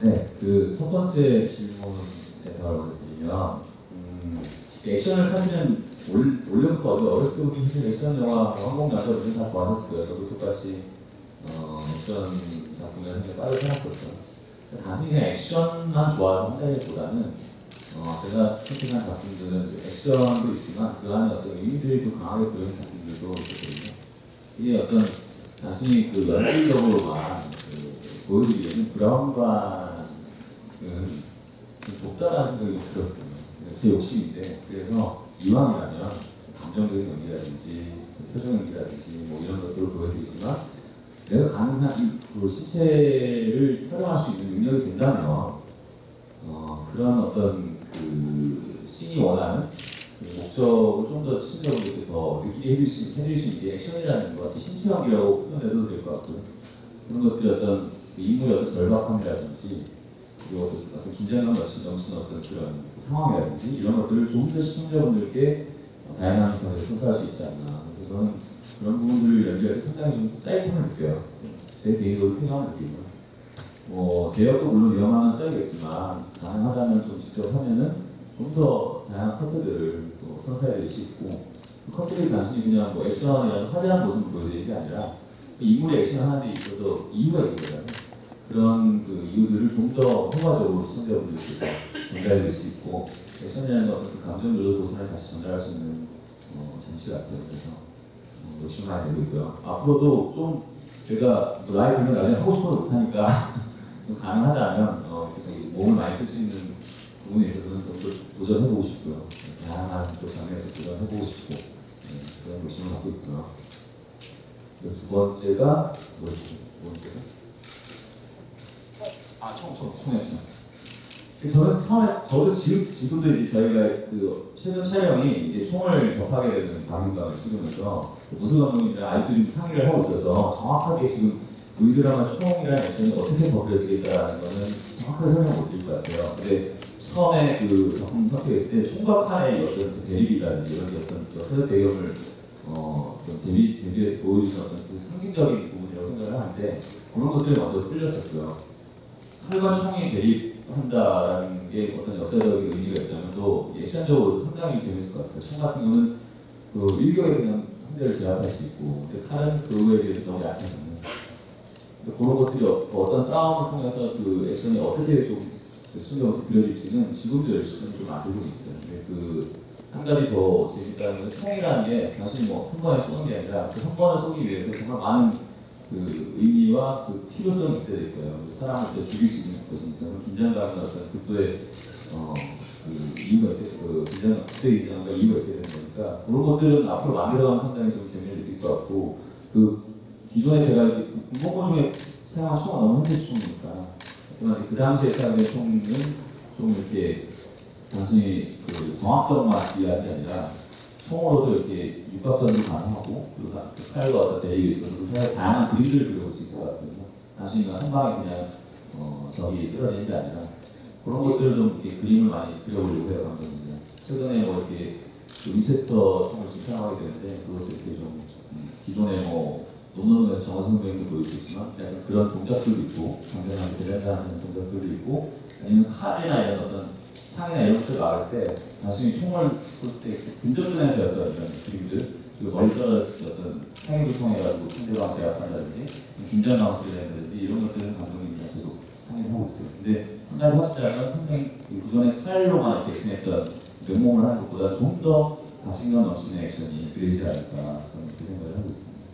네, 그 첫 번째 질문에 드리면 음, 액션을 사실은 올, 원래부터 어렸을 때부터 액션 영화, 항공 남자분들 다 좋아하셨을 거예요. 저도 똑같이 어, 액션 작품을 빠르게 해놨었죠. 단순히 그냥 액션만 좋아서 한다기보다는 어, 제가 선택한 작품들은 액션도 있지만 그 안에 어떤 의미들이 또 강하게 들어있는 작품들도 있거든요. 이게 어떤 단순히 그 연출적으로만 그 보여드리기에는 브라운관은 좀 좁다라는 생각이 들었어요. 제 욕심인데 그래서 이왕이라면 감정적인 연기라든지 표정 연기라든지 뭐 이런 것들을 보여드리지만 내가 가능한 이그 신체를 활용할 수 있는 능력이 된다면 어, 그런 어떤 그 신이 원하는 그 목적을 좀더 시청자분들께더 느끼게 해줄 수, 해줄 수 있게 액션이라는 것, 신체 연기라고 표현해도 될 것 같고요. 그런 것들이 어떤 어떤 절박함이라든지 그리고 어떤, 긴장감 넘치 넘치는 어떤 그런 상황이라든지 이런 것들을 좀 더 시청자분들께 다양한 경우에 선사할 수 있지 않나. 그래서 저는 그런 부분들을 연기할 때 상당히 좀 짜릿함을 느껴요. 제 개인적으로 쾌감을 느끼고요. 뭐 대역도 물론 위험한 써야겠지만 가능하다면 좀 직접 하면은 좀 더 다양한 커트들을 또 선사해 줄 수 있고 그 커트들이 단순히 그냥 뭐 액션이라는 화려한 모습을 보여드리는 게 아니라 그 인물의 액션 데 있어서 이유가 있는 거잖아요. 그런 그 이유들을 좀 더 효과적으로 시청자분들께 전달해줄 수 있고 액션이라는 어떤 그 감정들도 도선을 다시 전달할 수 있는 어, 장치 같아요. 그래서 어, 욕심 많이 내고 있고요. 앞으로도 좀 제가 뭐 들면 나중에 하고 싶어도 못하니까 좀 가능하다면 어, 몸을 많이 쓸 수 있는 부분에 있어서는 좀더 도전해보고 싶고요. 다양한 또 장면에서 도전해보고 싶고 네, 그런 욕심을 갖고 있고요. 그두 번째가 뭐였지? 뭐였지? 아, 총, 총, 총이었어. 그 저는 처음에 저도 지금 지금도 이제 저희가 그 최근 촬영이 이제 총을 접하게 되는 방송감을 찍으면서 무슨 감독님이랑 아직도 좀 상의를 하고 있어서 정확하게 지금 우리 드라마 총이라는 액션이 어떻게 버려지겠다라는 거는 정확하게 설명 못 드릴 것 같아요. 근데 처음에 그 작품 선택했을 때 총각 칸의 어떤 그 대립이라든지 이런 게 어떤 여섯 대결을 어, 좀 대비, 대비해서 보여주는 어떤 그 상징적인 부분이라고 생각을 하는데 그런 것들이 먼저 끌렸었고요. 칼과 총이 대립한다라는 게 어떤 역사적인 의미가 있다면 또 액션적으로 상당히 재밌을 것 같아요. 총 같은 경우는 그 일격에 그냥 상대를 제압할 수 있고 근데 칼은 그거에 비해서 너무 약해서는 그런 것들이 어- 어떤 싸움을 통해서 그 액션이 어떻게 좀 순간부터 그려질지는 지금도 열심히 좀 만들고 있어요. 근데 그 한 가지 더건 총이라는 게 단순히 뭐 한 번에 쏘는 게 아니라 그 한 번을 쏘기 위해서 정말 많은 그 의미와 그 필요성이 있어야 될 거예요. 그 사람을 또 죽일 수 있는 그 긴장감과 어떤 극도의 어 그 이유가 있어야 그 긴장 극도의 긴장과 이유가 있어야 되는 거니까 그런 것들은 앞으로 만들어가면 상당히 좀 재미를 느낄 것 같고 그 기존에 제가 이제 군복무 중에 사용한 총은 너무 현대식 총이니까 그 당시에 사용된 총은 좀 이렇게 단순히 그 정확성만 위한 게 아니라 총으로도 이렇게 육각전도 가능하고 그리고 다- 그 칼과 어떤 대립이 있어서 사실 다양한 그림들을 그려볼 수것 같거든요. 단순히 한 방에 그냥 어, 적이 쓰러지는 게 아니라 그런 것들을 좀 이렇게 그림을 많이 그려보려고 해요 감독님들. 최근에 뭐 이렇게 그 위체스터 총을 지금 사용하게 되는데 그것도 이렇게 좀 음, 기존에 뭐 논문에서 정화성 배우도 보여주지만 약간 그런 동작들도 있고 상대방이 제자하는 동작들도 있고 아니면 칼이나 이런 어떤 창이나 이런 것들 막을 때 단순히 총을 쏠때 근접전에서 어떤 이런 그림들 그리고 멀리 떨어졌을 때 어떤 상입을 통해 가지고 상대방 제압한다든지 긴장감을 드려야된다든지 이런 것들은 감독님이 계속 상의를 하고 있어요. 근데 한 가지 확실하면 상당히 그 기존의 칼로만 이렇게 액션했던 면몸을 하는 것보다 좀 더 자신감 넘치는 액션이 그려지지 않을까 저는 그렇게 생각을 하고 있습니다.